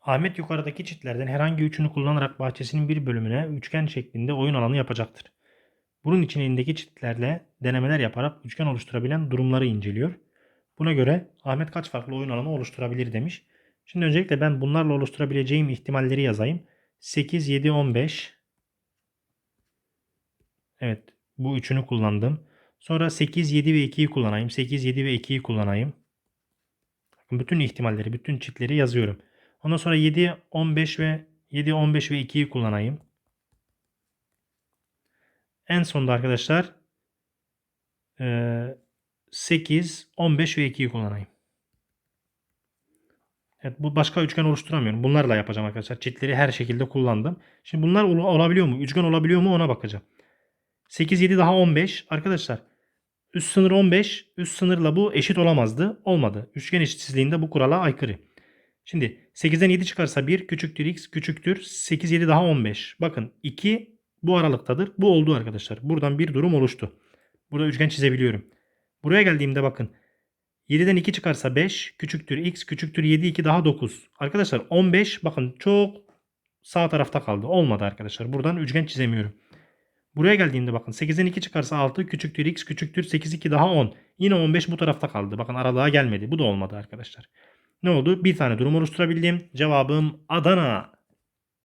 Ahmet yukarıdaki çitlerden herhangi üçünü kullanarak bahçesinin bir bölümüne üçgen şeklinde oyun alanı yapacaktır. Bunun için elindeki çitlerle denemeler yaparak üçgen oluşturabilen durumları inceliyor. Buna göre Ahmet kaç farklı oyun alanı oluşturabilir demiş. Şimdi öncelikle ben bunlarla oluşturabileceğim ihtimalleri yazayım. 8, 7, 15. Evet bu üçünü kullandım. Sonra 8, 7 ve 2'yi kullanayım. 8, 7 ve 2'yi kullanayım. Bütün ihtimalleri, bütün çiftleri yazıyorum. Ondan sonra 7, 15 ve 7, 15 ve 2'yi kullanayım. En sonunda arkadaşlar eee, 8, 15 ve 2'yi kullanayım. Evet, bu başka üçgen oluşturamıyorum. Bunlarla yapacağım arkadaşlar. Çiftleri her şekilde kullandım. Şimdi bunlar ol- olabiliyor mu? Üçgen olabiliyor mu ona bakacağım. 8, 7 daha 15. Arkadaşlar üst sınır 15. Üst sınırla bu eşit olamazdı. Olmadı. Üçgen eşitsizliğinde bu kurala aykırı. Şimdi 8'den 7 çıkarsa 1 küçüktür x küçüktür 8 7 daha 15. Bakın 2 bu aralıktadır. Bu oldu arkadaşlar. Buradan bir durum oluştu. Burada üçgen çizebiliyorum. Buraya geldiğimde bakın 7'den 2 çıkarsa 5 küçüktür x küçüktür 7 2 daha 9. Arkadaşlar 15 bakın çok sağ tarafta kaldı. Olmadı arkadaşlar. Buradan üçgen çizemiyorum. Buraya geldiğimde bakın 8'den 2 çıkarsa 6 küçüktür x küçüktür 8 2 daha 10. Yine 15 bu tarafta kaldı. Bakın aralığa gelmedi. Bu da olmadı arkadaşlar. Ne oldu? Bir tane durum oluşturabildim. Cevabım Adana.